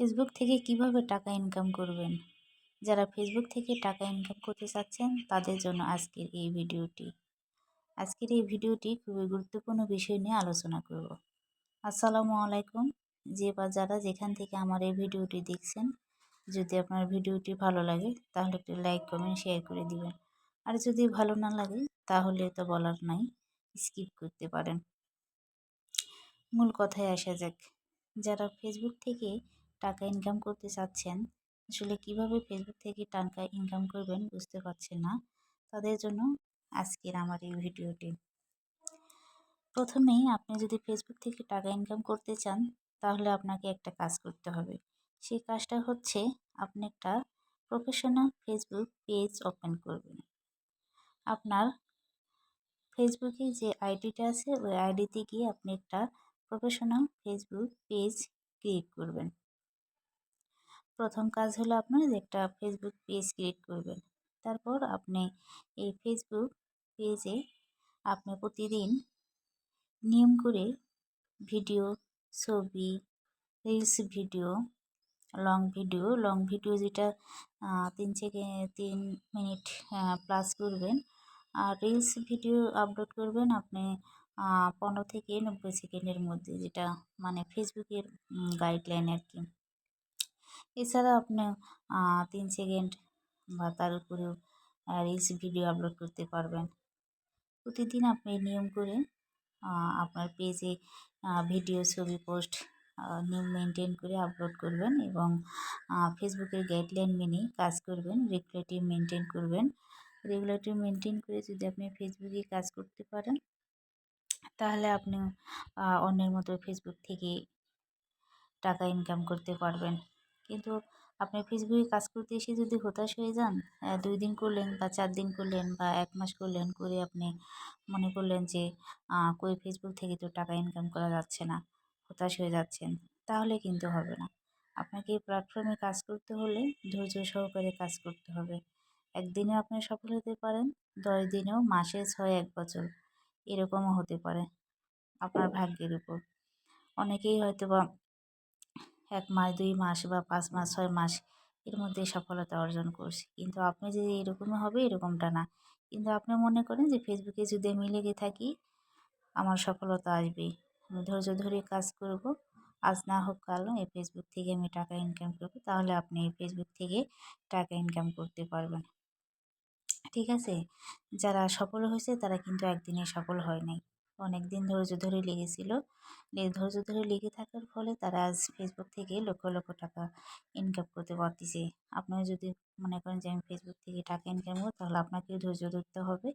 Facebook থেকে কীভাবে টাকা ইনকাম করবেন? যারা ফেসবুক থেকে টাকা ইনকাম করতে চাচ্ছেন, তাদের জন্য আজকের এই ভিডিওটি। আজকের এই ভিডিওটি খুবই গুরুত্বপূর্ণ বিষয় নিয়ে আলোচনা করব। আসসালামু আলাইকুম। যে বা যারা যেখান থেকে আমার এই ভিডিওটি দেখছেন, যদি আপনার ভিডিওটি ভালো লাগে, তাহলে একটি লাইক, কমেন্ট, শেয়ার করে দিবেন। আর যদি ভালো না লাগে, তাহলে তো বলার নাই, স্কিপ করতে পারেন। মূল কথায় আসা যাক। যারা ফেসবুক থেকে টাকা ইনকাম করতে চাচ্ছেন, আসলে কীভাবে ফেসবুক থেকে টাকা ইনকাম করবেন বুঝতে পারছেন না। তাদের জন্য আজকের আমার এই ভিডিওটি। প্রথমেই আপনি যদি ফেসবুক থেকে টাকা ইনকাম করতে চান, তাহলে আপনাকে একটা কাজ করতে হবে। সেই কাজটা হচ্ছে আপনি একটা প্রফেশনাল ফেসবুক পেজ ওপেন করবেন। আপনার ফেসবুকে যে আইডিটা আছে, ওই আইডিতে গিয়ে আপনি একটা প্রফেশনাল ফেসবুক পেজ ক্রিয়েট করবেন। প্রথম কাজ হলো আপনার একটা ফেসবুক পেজ ক্রিয়েট করবেন। তারপর আপনি এই ফেসবুক পেজে আপনি প্রতিদিন নিয়ম করে ভিডিও ছবি reels video long video long video যেটা তিন থেকে তিন মিনিট প্লাস করবেন। আর রিলস ভিডিও আপলোড করবেন আপনি পনেরো থেকে নব্বই সেকেন্ডের মধ্যে যেটা মানে ফেসবুকের গাইডলাইন আর কি। এছাড়া আপনি তিন সেকেন্ড বা তার উপরেও রিলস ভিডিও আপলোড করতে পারবেন। প্রতিদিন আপনি নিয়ম করে আপনার পেজে ভিডিও ছবি পোস্ট নিয়ম মেনটেন করে আপলোড করবেন এবং ফেসবুকের গাইডলাইন মেনে কাজ করবেন রেগুলেটিভ মেনটেন করবেন। রেগুলেটিভ মেনটেন করে যদি আপনি ফেসবুকে কাজ করতে পারেন, তাহলে আপনি অন্যের মতো ফেসবুক থেকে টাকা ইনকাম করতে পারবেন। কিন্তু আপনি ফেসবুকে কাজ করতে এসে যদি হতাশ হয়ে যান দুই দিন করলেন বা চার দিন করলেন বা এক মাস করলেন, করে আপনি মনে করলেন যে কই ফেসবুক থেকে তো টাকা ইনকাম করা যাচ্ছে না, হতাশ হয়ে যাচ্ছেন তাহলে কিন্তু হবে না। আপনাকে এই প্ল্যাটফর্মে কাজ করতে হলে ধৈর্য সহকারে কাজ করতে হবে। একদিনে আপনি সফল হতে পারেন, দশ দিনেও, মাসে ছয়, এক বছর, এরকমও হতে পারে, আপনার ভাগ্যের উপর। অনেকেই হয়তো বা এক মাস, দুই মাস বা পাঁচ মাস, ছয় মাস এর মধ্যে সফলতা অর্জন করছি। কিন্তু আপনি যে এরকমই হবে, এরকমটা না। কিন্তু আপনি মনে করেন যে ফেসবুকে যদি আমি লেগে থাকি, আমার সফলতা আসবেই। আমি ধৈর্য ধরে কাজ করব। আজ না হোক কাল এই ফেসবুক থেকে আমি টাকা ইনকাম করব, তাহলে আপনি এই ফেসবুক থেকে টাকা ইনকাম করতে পারবেন। ঠিক আছে? যারা সফল হয়েছে, তারা কিন্তু একদিনে সফল হয় নাই। অনেক দিন ধৈর্য ধরে লেগেছিল। ধৈর্য ধরে লেগে থাকার ফলে তারা আজ ফেসবুক থেকে লক্ষ লক্ষ টাকা ইনকাম করতে পারতেছে। আপনারা যদি মনে করেন যে আমি ফেসবুক থেকে টাকা ইনকাম করব, তাহলে আপনাকেও ধৈর্য ধরতে হবে।